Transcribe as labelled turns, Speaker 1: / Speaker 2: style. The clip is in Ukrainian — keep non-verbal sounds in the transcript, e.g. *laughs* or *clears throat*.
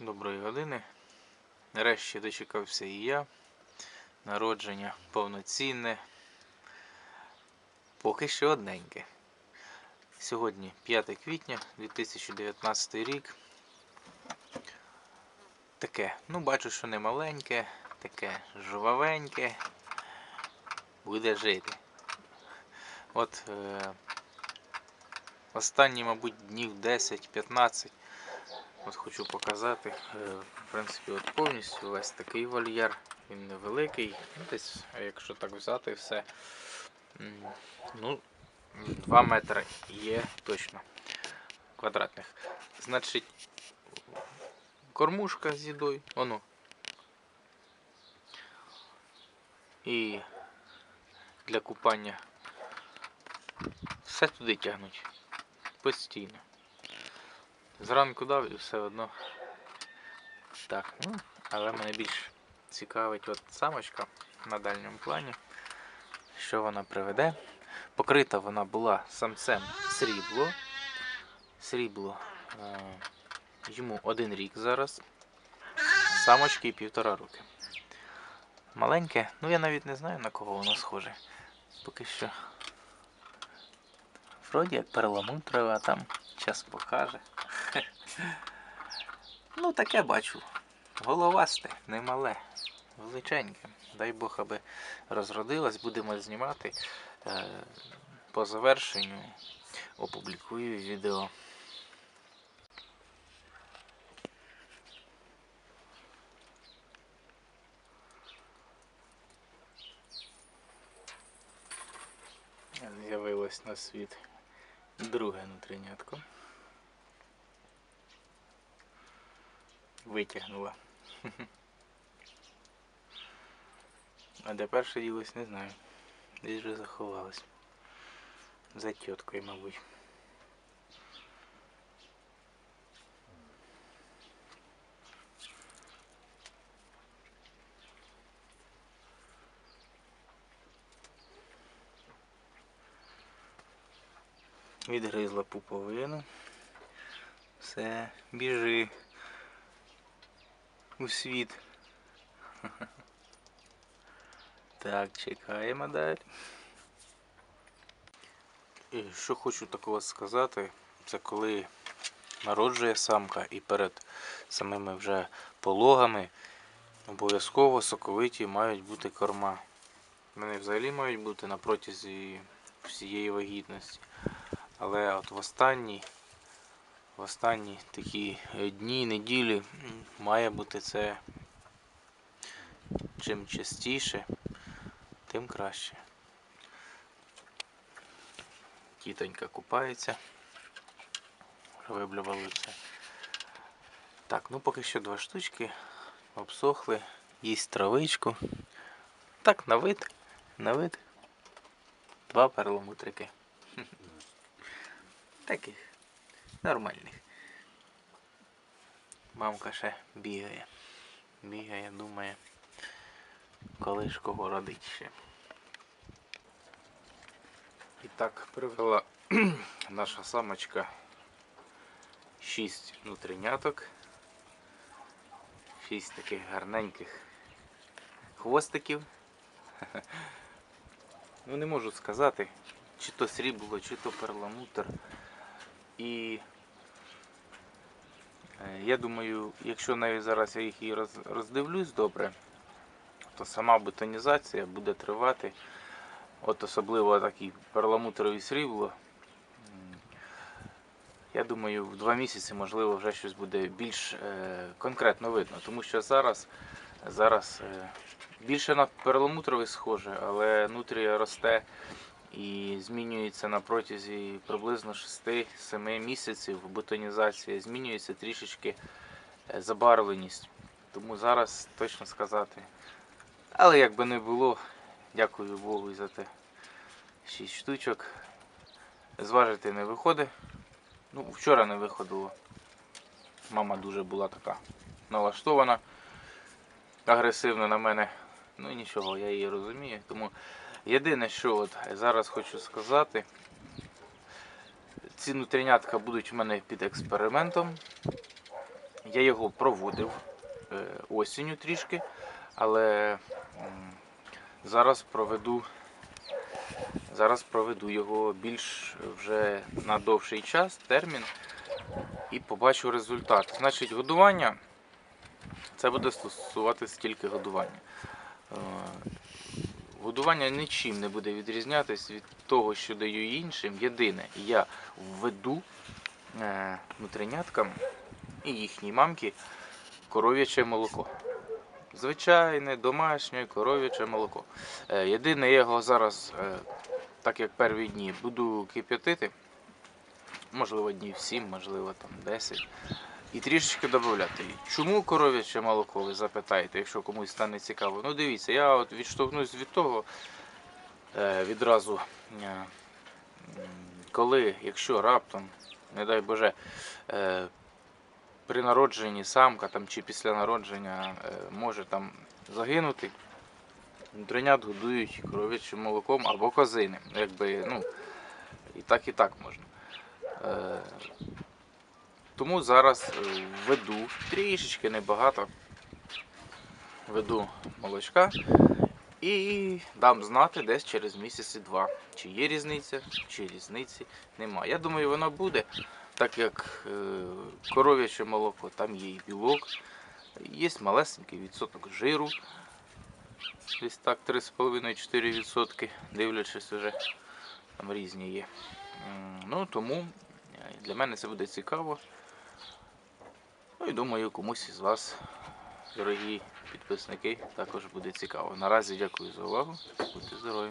Speaker 1: Доброї години. Нарешті дочекався і я. Народження повноцінне. Поки що одненьке. Сьогодні 5 квітня 2019 рік. Таке, ну бачу, що не маленьке, таке жвавеньке. Буде жити. От е, останні, мабуть, днів 10-15 От хочу показати. Е, В принципі, от повністю весь такий вольєр. Він невеликий. Ну, Десь, якщо так взяти все, ну, 2 метри є точно квадратних. Значить, кормушка з їдою, воно. І для купання все туди тягнуть. Постійно. Зранку дав і все одно. Так, ну, але мене більш цікавить от самочка на дальньому плані. Що вона приведе. Покрита вона була самцем срібло. Срібло е, йому один рік зараз. Самочки півтора роки. Маленьке, ну я навіть не знаю на кого воно схоже. Поки що. Вроді як перламутрове, а там час покаже. Ну, таке бачу. Головасте, немале, величеньке. Дай Бог, аби розродилась, будемо знімати. Е, по завершенню опублікую відео. З'явилось на світ друге нутринятко. Витягнула. А де перше ділось, не знаю. Десь вже заховалась. За тіткою, мабуть. Відгризла пуповину. Все, біжи у світ. Так, чекаємо далі. І що хочу такого сказати, це коли народжує самка і перед самими вже пологами обов'язково соковиті мають бути корма. Вони взагалі мають бути на протязі всієї вагітності. Але от в останні, в останні такі е, дні, неділі має бути це чим частіше, тим краще. Тітонька купається. Виблювали все. Так, ну поки що два штучки обсохли, їсть травичку. Так, на вид, на вид. Два перламутрики. *laughs* Таких нормальних. Мамка ще бігає. Бігає, думає, коли ж кого родить ще. І так привела *clears throat* наша самочка шість внутріняток. Шість таких гарненьких хвостиків. *laughs* Ну не можу сказати, чи то срібло, чи то перламутр. І е, я думаю, якщо навіть зараз я їх і роздивлюсь добре, то сама бетонізація буде тривати. От особливо такі перламутрові срібло. Я думаю, в два місяці можливо вже щось буде більш е, конкретно видно, тому що зараз, зараз е, більше на перламутровий схоже, але нутрія росте і змінюється на протязі приблизно 6-7 місяців бетонізація, змінюється трішечки е, забарвленість. Тому зараз точно сказати. Але як би не було, дякую Богу за те. 6 штучок. Зважити не виходить. Ну, вчора не виходило. Мама дуже була така налаштована, агресивно на мене. Ну нічого, я її розумію. Тому єдине, що от зараз хочу сказати, ці нутрінятка будуть в мене під експериментом. Я його проводив е, осінню трішки, але зараз проведу. Зараз проведу його більш вже на довший час, термін, і побачу результат. Значить, годування це буде стосуватися тільки годування. Годування нічим не буде відрізнятися від того, що даю іншим. Єдине, я введу е, внутріняткам і їхній мамці коров'яче молоко. Звичайне, домашнє коров'яче молоко. Е, Єдине, я його зараз, е, так як перві дні, буду кип'ятити. Можливо, днів 7, можливо, там 10. І трішечки додати. Чому коров'яче молоко, ви запитаєте, якщо комусь стане цікаво. Ну дивіться, я от відштовхнусь від того е, відразу, е, коли, якщо раптом, не дай Боже, е, при народженні самка там, чи після народження може там загинути, внутрінят годують коров'ячим молоком або козиним. Якби, ну, і так, і так можна. Тому зараз е, введу трішечки небагато. Веду молочка і дам знати десь через місяці два. Чи є різниця, чи різниці немає. Я думаю, вона буде, так як е, коров'яче молоко, там є і білок, є малесенький відсоток жиру. Десь так 3,5-4%, дивлячись вже, там різні є. Ну, тому е, для мене це буде цікаво. Ну і думаю, комусь із вас, дорогі підписники, також буде цікаво. Наразі дякую за увагу. Будьте здорові!